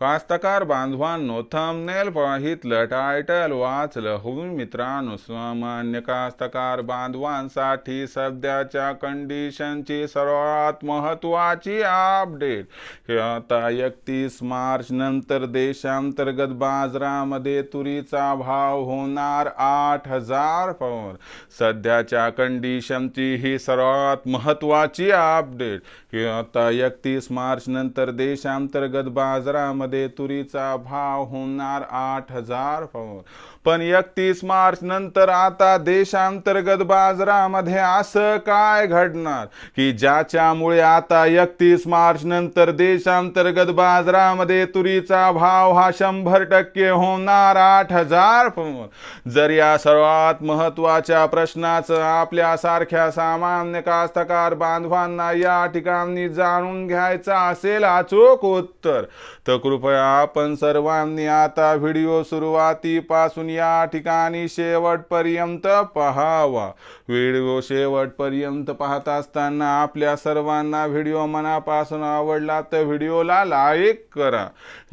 कास्तकार बांधवांनो thumbnail पाहितलं title वाचलं. होऊन मित्रांनो सामान्य कास्तकार बांधवांसाठी सध्याच्या कंडिशनची सर्वात महत्त्वाची अपडेट हे आता एकतीस मार्च नंतर देशांतर्गत बाजारामध्ये तुरीचा भाव होणार आठ हजार पॉवर सध्याच्या कंडिशनची ही सर्वात महत्त्वाची अपडेट हे आता एकतीस मार्च नंतर देशांतर्गत बाजारामध्ये तुरीचा भाव होणार आठ हजार पॉवर पण एकतीस मार्च नंतर आता देशांतर्गत बाजारामध्ये असं काय घडणार? की ज्याच्यामुळे आता एकतीस मार्च नंतर देशांतर्गत बाजारामध्ये तुरीचा भाव हा शंभर टक्के होणार आठ हजार पॉवर जर या सर्वात महत्त्वाच्या प्रश्नाचं आपल्यासारख्या सामान्य कास्तकार बांधवांना या ठिकाणी जाणून घ्यायचं असेल अचूक उत्तर तर कृपया आपण सर्वांनी आता व्हिडिओ सुरुवातीपासून या ठिकाणी शेवटपर्यंत पहावा. व्हिडिओ शेवटपर्यंत पाहत असताना आपल्या सर्वांना व्हिडिओ मनापासून आवडला तर व्हिडिओला लाईक करा.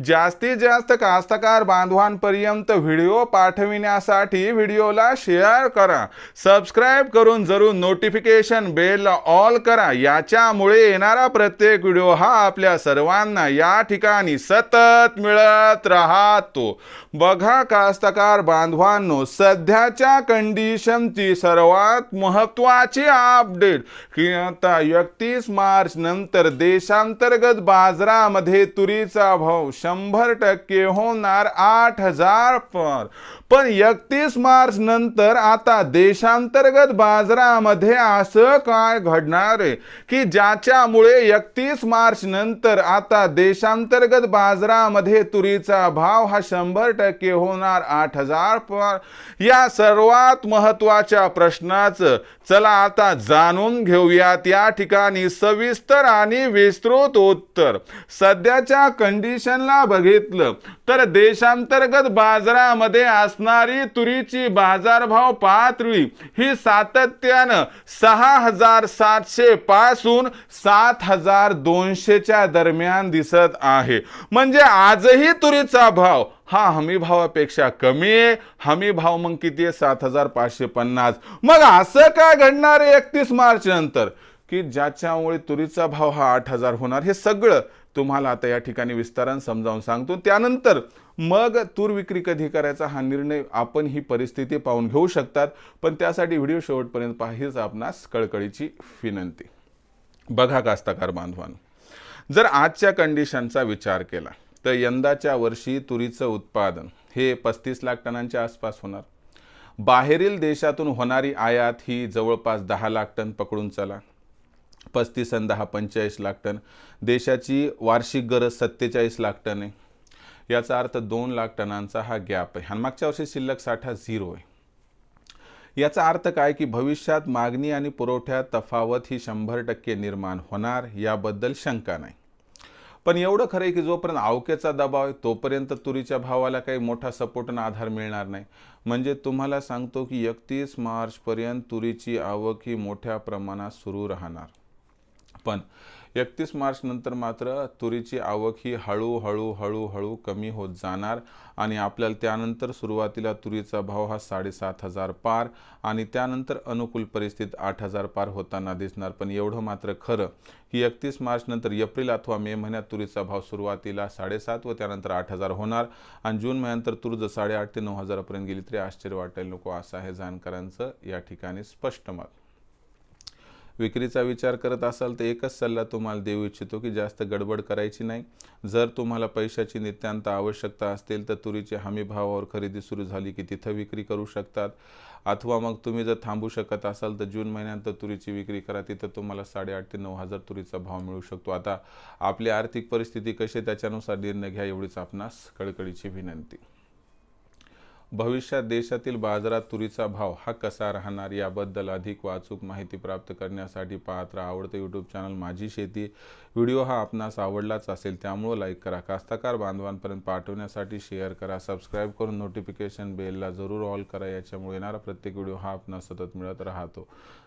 जास्तीत जास्त कास्तकार बांधवांपर्यंत व्हिडिओ पाठविण्यासाठी व्हिडिओला शेअर करा. सबस्क्राईब करून जरूर नोटिफिकेशन बेल ऑल करा. याच्यामुळे येणारा प्रत्येक व्हिडिओ हा आपल्या सर्वांना या ठिकाणी सत सतत मिळत राहतो. बघा कास्तकार बांधवांनो सध्याच्या कंडिशनची सर्वात महत्वाची अपडेट की आता एकतीस मार्च नंतर देशांतर्गत बाजारामध्ये तुरीचा भाव शंभर टक्के होणार आठ हजार पर. पण एकतीस मार्च नंतर आता देशांतर्गत बाजारामध्ये असं काय घडणार आहे? की ज्याच्यामुळे एकतीस मार्च नंतर आता देशांतर्गत बाजारामध्ये तुरीचा भाव हा शंभर टक्के होणार आठ हजार या सर्वात महत्त्वाच्या प्रश्नाचं. चला आता जाणून घेऊयात या ठिकाणी सविस्तर आणि विस्तृत उत्तर. सध्याच्या कंडिशनला बघितलं तर देशांतर्गत बाजारामध्ये असणारी तुरीची बाजारभाव पातळी ही सातत्यानं सहा हजार सातशे पासून सात हजार दोनशेच्या दरम्यान दिसत आहे. म्हणजे म्हणजे आजही तुरीचा भाव. हा हमी भावापेक्षा कमी आहे. हमी भाव मग किती आहे? सात हजार पाचशे पन्नास. मग असं काय घडणार आहे एकतीस मार्च नंतर? की ज्याच्यामुळे तुरीचा भाव हा आठ हजार होणार हे सगळं तुम्हाला आता या ठिकाणी विस्तारानं समजावून सांगतो. त्यानंतर मग तूर विक्री कधी करायचा हा निर्णय आपण ही परिस्थिती पाहून घेऊ शकतात. पण त्यासाठी व्हिडिओ शेवटपर्यंत पाहिजेच आपणास कळकळीची विनंती. बघा कास्ताकार बांधवांनो. जर आजच्या कंडिशनचा विचार केला तर यंदाच्या वर्षी तुरीचं उत्पादन हे पस्तीस लाख टनांच्या आसपास होणार. बाहेरील देशातून होणारी आयात ही जवळपास दहा लाख टन पकडून चला. पस्तीस आणि दहा पंचेचाळीस लाख टन. देशाची वार्षिक गरज सत्तेचाळीस लाख टन आहे. याचा अर्थ दोन लाख टनांचा हा गॅप आहे. आणि मागच्या वर्षी शिल्लक साठा झिरो आहे. याचा अर्थ काय की भविष्यात मागणी आणि पुरवठ्यात तफावत ही शंभर टक्के निर्माण होणार याबद्दल शंका नाही. पण एवढं खरं आहे की जोपर्यंत आवकेचा दबाव आहे तोपर्यंत तुरीच्या भावाला काही मोठा सपोर्ट आणि आधार मिळणार नाही. म्हणजे तुम्हाला सांगतो की एकतीस मार्चपर्यंत तुरीची आवक ही मोठ्या प्रमाणात सुरू राहणार. पण एकतीस मार्च नंतर मात्र तुरीची आवक ही हळूहळू हळूहळू कमी होत जाणार आणि आपल्याला त्यानंतर सुरुवातीला तुरीचा भाव हा साडेसात हजार पार आणि त्यानंतर अनुकूल परिस्थितीत आठ हजार पार होताना दिसणार. पण एवढं मात्र खरं की एकतीस मार्च नंतर एप्रिल अथवा मे महिन्यात तुरीचा भाव सुरुवातीला साडेसात व त्यानंतर आठ हजार होणार आणि जून महिन्यानंतर तूर जर साडेआठ ते नऊ हजारापर्यंत गेली तरी आश्चर्य वाटायला नको असं आहे जाणकारांचं या ठिकाणी स्पष्ट मत. विक्रीचा विचार करत असाल तर एकच सल्ला तुम्हाला देऊ इच्छितो की जास्त गडबड करायची नाही. जर तुम्हाला पैशाची नित्यांत आवश्यकता असतील तर तुरीची हमी भावावर खरेदी सुरू झाली की तिथं विक्री करू शकतात. अथवा मग तुम्ही जर थांबू शकत असाल तर जून महिन्यात तुरीची विक्री करा तिथं तुम्हाला साडेआठ ते नऊ हजार तुरीचा भाव मिळू शकतो. आता आपली आर्थिक परिस्थिती कशी त्याच्यानुसार निर्णय घ्या एवढीच आपणास कळकळीची विनंती. भविष्यात देशातील बाजारात तुरीचा भाव हा कसा राहणार याबद्दल अधिक वाचूक माहिती प्राप्त करण्यासाठी पाहत राहा. आवडतं यूट्यूब चॅनल माझी शेती. व्हिडिओ हा आपणास आवडलाच असेल त्यामुळं लाईक करा. कास्तकार बांधवांपर्यंत पाठवण्यासाठी शेअर करा. सबस्क्राईब करून नोटिफिकेशन बेलला जरूर ऑल करा. याच्यामुळे येणारा प्रत्येक व्हिडिओ हा आपणास सतत मिळत राहतो.